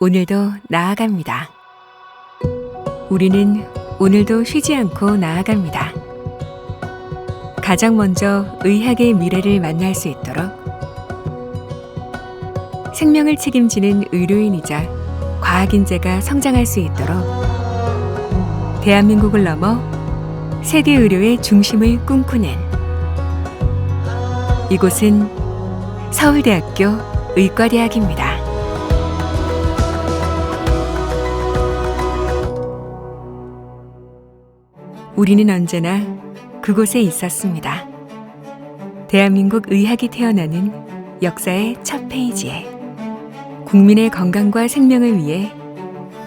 오늘도 나아갑니다. 우리는 오늘도 쉬지 않고 나아갑니다. 가장 먼저 의학의 미래를 만날 수 있도록 생명을 책임지는 의료인이자 과학인재가 성장할 수 있도록 대한민국을 넘어 세계 의료의 중심을 꿈꾸는 이곳은 서울대학교 의과대학입니다. 우리는 언제나 그곳에 있었습니다. 대한민국 의학이 태어나는 역사의 첫 페이지에 국민의 건강과 생명을 위해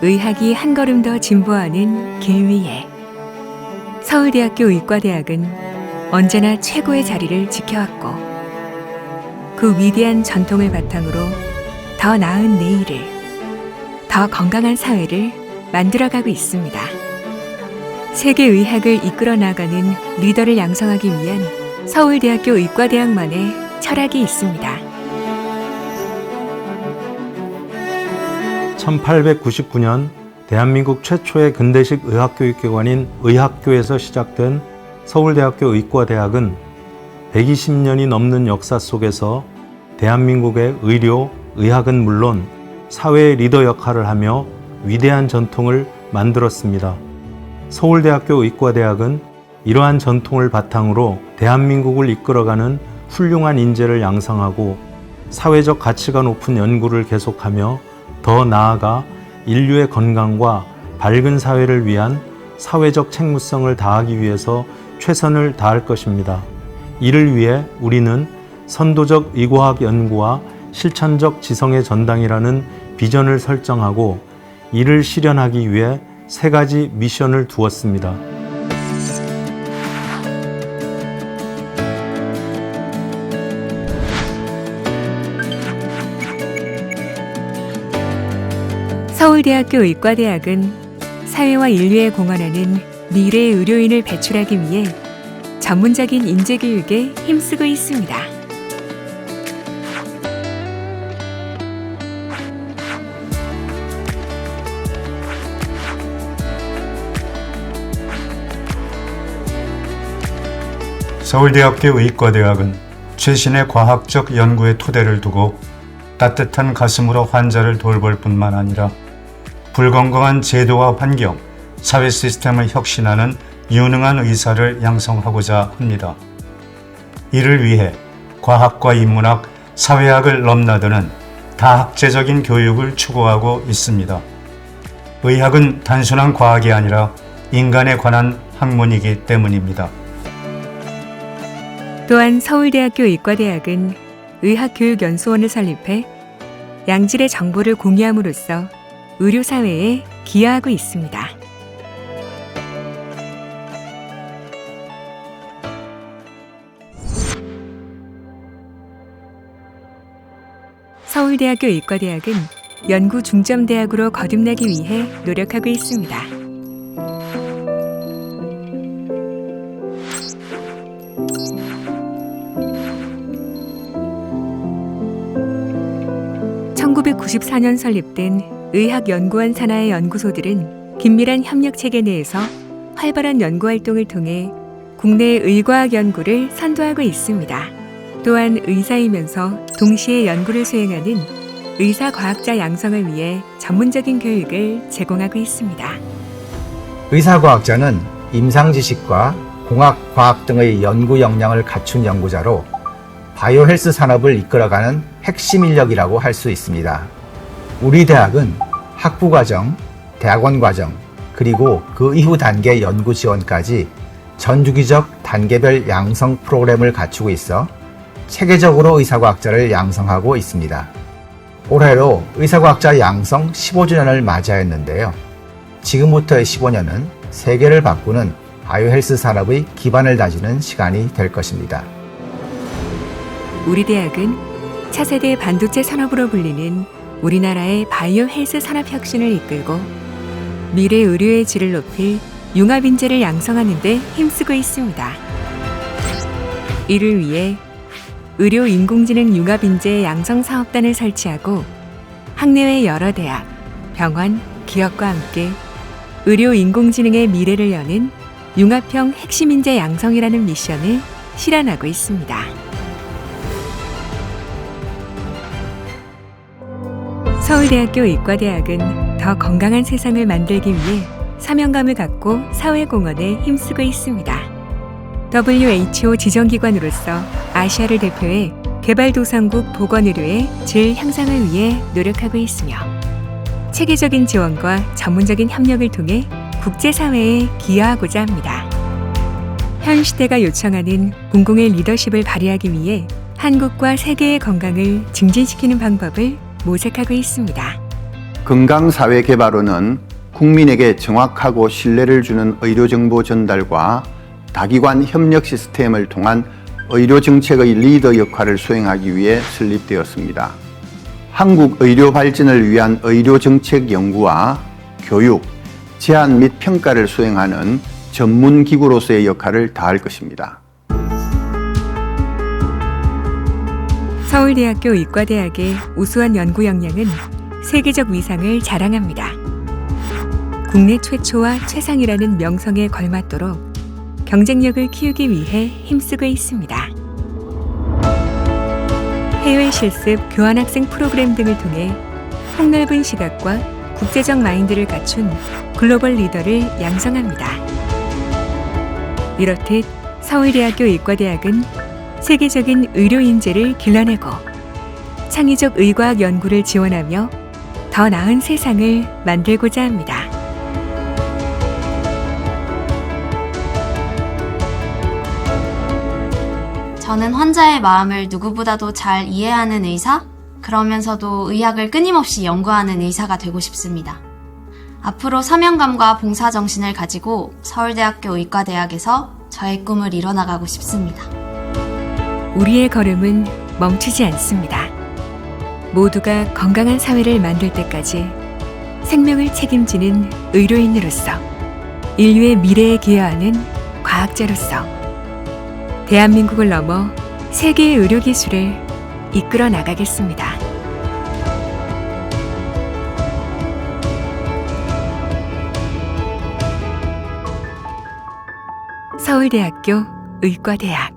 의학이 한 걸음 더 진보하는 길 위에 서울대학교 의과대학은 언제나 최고의 자리를 지켜왔고 그 위대한 전통을 바탕으로 더 나은 내일을 더 건강한 사회를 만들어가고 있습니다. 세계 의학을 이끌어 나가는 리더를 양성하기 위한 서울대학교 의과대학만의 철학이 있습니다. 1899년 대한민국 최초의 근대식 의학교육기관인 의학교에서 시작된 서울대학교 의과대학은 120년이 넘는 역사 속에서 대한민국의 의료, 의학은 물론 사회의 리더 역할을 하며 위대한 전통을 만들었습니다. 서울대학교 의과대학은 이러한 전통을 바탕으로 대한민국을 이끌어가는 훌륭한 인재를 양성하고 사회적 가치가 높은 연구를 계속하며 더 나아가 인류의 건강과 밝은 사회를 위한 사회적 책무성을 다하기 위해서 최선을 다할 것입니다. 이를 위해 우리는 선도적 의과학 연구와 실천적 지성의 전당이라는 비전을 설정하고 이를 실현하기 위해 세 가지 미션을 두었습니다. 서울대학교 의과대학은 사회와 인류에 공헌하는 미래의 의료인을 배출하기 위해 전문적인 인재 교육에 힘쓰고 있습니다. 서울대학교 의과대학은 최신의 과학적 연구의 토대를 두고 따뜻한 가슴으로 환자를 돌볼 뿐만 아니라 불건강한 제도와 환경, 사회 시스템을 혁신하는 유능한 의사를 양성하고자 합니다. 이를 위해 과학과 인문학, 사회학을 넘나드는 다학제적인 교육을 추구하고 있습니다. 의학은 단순한 과학이 아니라 인간에 관한 학문이기 때문입니다. 또한 서울대학교 의과대학은 의학교육연수원을 설립해 양질의 정보를 공유함으로써 의료사회에 기여하고 있습니다. 서울대학교 의과대학은 연구 중점대학으로 거듭나기 위해 노력하고 있습니다. (1994년) 설립된 의학연구원 산하의 연구소들은 긴밀한 협력 체계 내에서 활발한 연구 활동을 통해 국내 의과학 연구를 선도하고 있습니다. 또한 의사이면서 동시에 연구를 수행하는 의사 과학자 양성을 위해 전문적인 교육을 제공하고 있습니다. 의사 과학자는 임상 지식과 공학, 과학 등의 연구 역량을 갖춘 연구자로 바이오 헬스 산업을 이끌어가는 핵심 인력이라고 할 수 있습니다. 우리 대학은 학부 과정, 대학원 과정, 그리고 그 이후 단계 연구 지원까지 전주기적 단계별 양성 프로그램을 갖추고 있어 체계적으로 의사과학자를 양성하고 있습니다. 올해로 의사과학자 양성 15주년을 맞이하였는데요. 지금부터의 15년은 세계를 바꾸는 바이오헬스 산업의 기반을 다지는 시간이 될 것입니다. 우리 대학은 차세대 반도체 산업으로 불리는 우리나라의 바이오 헬스 산업 혁신을 이끌고 미래 의료의 질을 높일 융합 인재를 양성하는 데 힘쓰고 있습니다. 이를 위해 의료 인공지능 융합 인재 양성 사업단을 설치하고 학내외 여러 대학, 병원, 기업과 함께 의료 인공지능의 미래를 여는 융합형 핵심 인재 양성이라는 미션을 실현하고 있습니다. 서울대학교 의과대학은 더 건강한 세상을 만들기 위해 사명감을 갖고 사회공헌에 힘쓰고 있습니다. WHO 지정기관으로서 아시아를 대표해 개발도상국 보건의료의 질 향상을 위해 노력하고 있으며 체계적인 지원과 전문적인 협력을 통해 국제사회에 기여하고자 합니다. 현 시대가 요청하는 공공의 리더십을 발휘하기 위해 한국과 세계의 건강을 증진시키는 방법을 모색하고 있습니다. 건강사회 개발원은 국민에게 정확하고 신뢰를 주는 의료정보 전달과 다기관 협력 시스템을 통한 의료정책의 리더 역할을 수행하기 위해 설립되었습니다. 한국 의료 발전을 위한 의료정책 연구와 교육, 제안 및 평가를 수행하는 전문기구로서의 역할을 다할 것입니다. 서울대학교 의과대학의 우수한 연구 역량은 세계적 위상을 자랑합니다. 국내 최초와 최상이라는 명성에 걸맞도록 경쟁력을 키우기 위해 힘쓰고 있습니다. 해외 실습 교환학생 프로그램 등을 통해 폭넓은 시각과 국제적 마인드를 갖춘 글로벌 리더를 양성합니다. 이렇듯 서울대학교 의과대학은 세계적인 의료 인재를 길러내고 창의적 의과학 연구를 지원하며 더 나은 세상을 만들고자 합니다. 저는 환자의 마음을 누구보다도 잘 이해하는 의사, 그러면서도 의학을 끊임없이 연구하는 의사가 되고 싶습니다. 앞으로 사명감과 봉사정신을 가지고 서울대학교 의과대학에서 저의 꿈을 이뤄나가고 싶습니다. 우리의 걸음은 멈추지 않습니다. 모두가 건강한 사회를 만들 때까지 생명을 책임지는 의료인으로서 인류의 미래에 기여하는 과학자로서 대한민국을 넘어 세계의 의료 기술을 이끌어 나가겠습니다. 서울대학교 의과대학